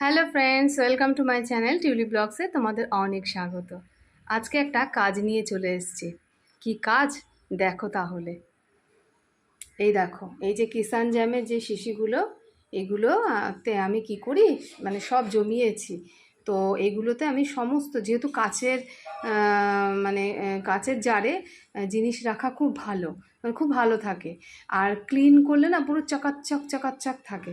Hello friends welcome to my channel Tuli ব্লগসে তোমাদের অনেক স্বাগত। আজকে একটা কাজ নিয়ে চলে এসছি। কি কাজ? দেখো তাহলে। এই দেখো, এই যে কিষান জ্যামের যে শিশিগুলো, এগুলো তে আমি কি করি? মানে সব জমিয়েছি। তো এগুলোতে আমি সমস্ত, যেহেতু কাচের মানে কাচের জারে জিনিস রাখা খুব ভালো মানে খুব ভালো থাকে। আর ক্লিন করলে না পুরো চকাচ্চক চকাচ্চক থাকে।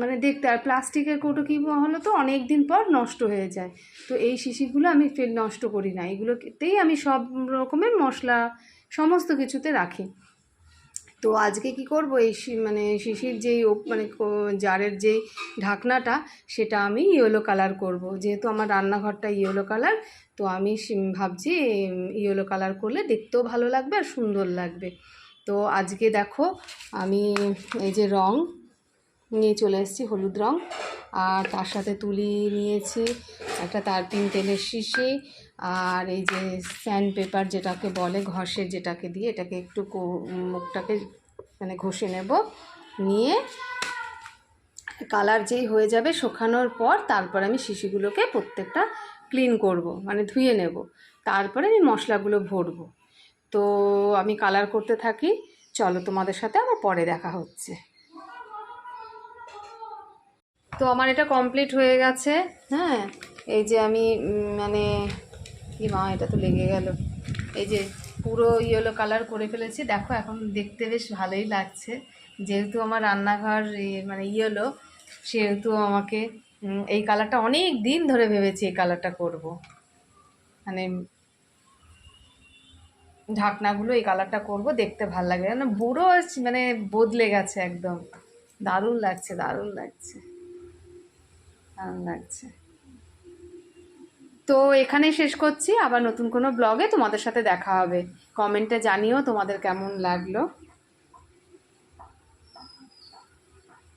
মানে দেখতে, আর প্লাস্টিকের কৌটো কী হলো তো অনেক দিন পর নষ্ট হয়ে যায়। তো এই শিশিগুলো আমি ফেল নষ্ট করি না। এগুলোতেই আমি সব রকমের মশলা, সমস্ত কিছুতে রাখি। তো আজকে কি করব? এই মানে শিশির যেই মানে জারের যেই ঢাকনাটা, সেটা আমি ইয়েলো কালার করব। যেহেতু আমার রান্নাঘরটা ইয়েলো কালার, তো আমি ভাবছি ইয়েলো কালার করলে দেখতেও ভালো লাগবে আর সুন্দর লাগবে। তো আজকে দেখো, আমি এই যে রং নিয়ে চলে এসেছি, হলুদ রং। আর তার সাথে তুলি নিয়েছি, একটা তারপিন তেলের শিশি আর এই যে স্যান্ড পেপার যেটাকে বলে, ঘষে যেটাকে দিয়ে এটাকে একটু মুখটাকে মানে ঘষে নেব, নিয়ে কালার যেই হয়ে যাবে শুকানোর পর তারপর আমি শিশিগুলোকে প্রত্যেকটা ক্লিন করব মানে ধুয়ে নেব। তারপরে আমি মশলাগুলো ভরবো। তো আমি কালার করতে থাকি, চলো তোমাদের সাথে আমার পরে দেখা হচ্ছে। তো আমার এটা কমপ্লিট হয়ে গেছে হ্যাঁ? এই যে আমি মানে কি মা, এটা তো লেগে গেল। এই যে পুরো ইয়েলো কালার করে ফেলেছি, দেখো এখন দেখতে বেশ ভালোই লাগছে। যেহেতু আমার রান্নাঘর মানে ইয়েলো, সেহেতু আমাকে এই কালারটা অনেক দিন ধরে ভেবেছি এই কালারটা করব। মানে ঢাকনাগুলো এই কালারটা করব, দেখতে ভালো লাগে। মানে বুড়ো মানে বদলে গেছে একদম। দারুণ লাগছে দারুণ লাগছে। দারুণ লাগছে। তো এখানে শেষ করছি। আবার নতুন কোনো ব্লগে তোমাদের সাথে দেখা হবে। কমেন্টে জানিও তোমাদের কেমন লাগল।